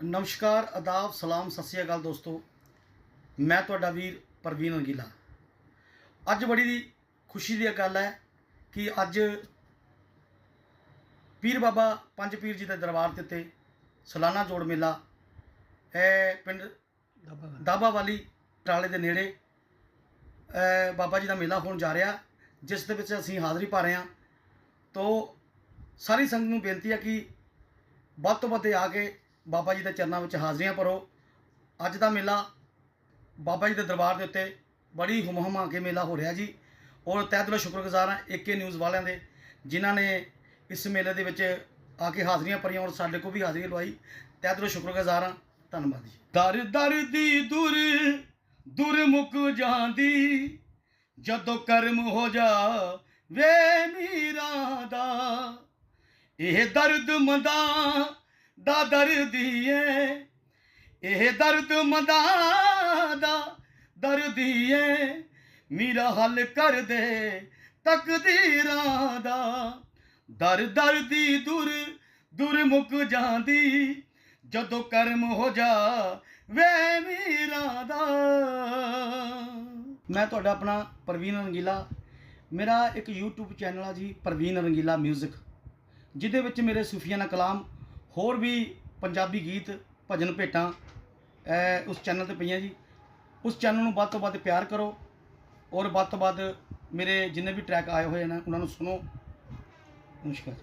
ਨਮਸਕਾਰ ਆਦਾਬ ਸਲਾਮ ਸਤਿ ਸ਼੍ਰੀ ਅਕਾਲ ਦੋਸਤੋ। ਮੈਂ ਤੁਹਾਡਾ ਵੀਰ ਪ੍ਰਵੀਨ ਅੰਗੀਲਾ। ਅੱਜ ਬੜੀ ਖੁਸ਼ੀ ਦੀ ਗੱਲ ਹੈ ਕਿ ਅੱਜ ਪੀਰ ਬਾਬਾ ਪੰਜ ਪੀਰ ਜੀ ਦੇ ਦਰਬਾਰ ਦੇ ਉੱਤੇ ਸਾਲਾਨਾ ਜੋੜ ਮੇਲਾ ਇਹ ਪਿੰਡ ਦਾਬਾ ਵਾਲੀ। ਟਰਾਲੇ ਦੇ ਨੇੜੇ ਬਾਬਾ ਜੀ ਦਾ ਮੇਲਾ ਹੋਣ ਜਾ ਰਿਹਾ ਜਿਸ ਦੇ ਵਿੱਚ ਅਸੀਂ ਹਾਜ਼ਰੀ ਭਰ ਰਹੇ ਹਾਂ। ਤੋ ਸਾਰੀ ਸੰਗਤ ਨੂੰ ਬੇਨਤੀ ਹੈ ਕਿ ਵੱਧ ਤੋਂ ਵੱਧ ਆ ਕੇ ਬਾਬਾ ਜੀ ਦੇ ਚਰਨਾਂ ਵਿੱਚ ਹਾਜ਼ਰੀਆਂ ਭਰੋ। ਅੱਜ ਦਾ ਮੇਲਾ ਬਾਬਾ ਜੀ ਦੇ ਦਰਬਾਰ ਦੇ ਉੱਤੇ ਬੜੀ ਹੁਮਹੁਮਾ ਕੇ ਮੇਲਾ ਹੋ ਰਿਹਾ ਜੀ। ਔਰ ਤਹਿ ਦਿਲੋਂ ਸ਼ੁਕਰਗੁਜ਼ਾਰ ਹਾਂ ਏਕੇ ਨਿਊਜ਼ ਵਾਲਿਆਂ ਦੇ, ਜਿਨ੍ਹਾਂ ਨੇ ਇਸ ਮੇਲੇ ਦੇ ਵਿੱਚ ਆ ਕੇ ਹਾਜ਼ਰੀਆਂ ਭਰੀਆਂ ਔਰ ਸਾਡੇ ਕੋਲ ਵੀ ਹਾਜ਼ਰੀ ਲਵਾਈ। ਤਹਿ ਦਿਲੋਂ ਸ਼ੁਕਰਗੁਜ਼ਾਰ ਹਾਂ। ਧੰਨਵਾਦ ਜੀ। ਦਰ ਦਰ ਦੀ ਦੁਰ ਦੁਰ ਮੁੱਕ ਜਾਂਦੀ, ਜਦੋਂ ਕਰਮ ਹੋ ਜਾ ਵੇ ਮੀਰਾ ਦਾ, ਇਹ ਦਰਦ ਮੰਦਾ ਦਾ ਦਰਦੀ ਏ। ਇਹ ਦਰਦ ਮਦਾ ਦਾ ਦਰਦੀ ਏ। ਮੇਰਾ ਹੱਲ ਕਰ ਦੇ ਤਕਦੀਰਾਂ ਦਾ। ਦਰ ਦਰ ਦੀ ਦੁਰ ਦੁਰ ਮੁੱਕ ਜਾਂਦੀ। ਜਦੋਂ ਕਰਮ ਹੋ ਜਾ ਵੇ ਮੀਰਾ ਦਾ। ਮੈਂ ਤੁਹਾਡਾ ਆਪਣਾ ਪ੍ਰਵੀਨ ਰੰਗੀਲਾ। ਮੇਰਾ ਇੱਕ YouTube ਚੈਨਲ ਆ ਜੀ, ਪ੍ਰਵੀਨ ਰੰਗੀਲਾ 뮤직 ਜਿਹਦੇ ਵਿੱਚ ਮੇਰੇ ਸੂਫੀਆਨਾ ਕਲਾਮ ਹੋਰ ਵੀ ਪੰਜਾਬੀ ਗੀਤ, ਭਜਨ ਭੇਟਾਂ ਇਹ ਉਸ ਚੈਨਲ ਤੇ ਪਈਆਂ ਜੀ। ਉਸ ਚੈਨਲ ਨੂੰ ਵੱਧ ਤੋਂ ਵੱਧ ਪਿਆਰ ਕਰੋ ਔਰ ਵੱਧ ਤੋਂ ਵੱਧ ਮੇਰੇ ਜਿੰਨੇ ਵੀ ਟਰੈਕ ਆਏ ਹੋਏ ਨੇ, ਉਹਨਾਂ ਨੂੰ ਸੁਣੋ। ਨਮਸਕਾਰ।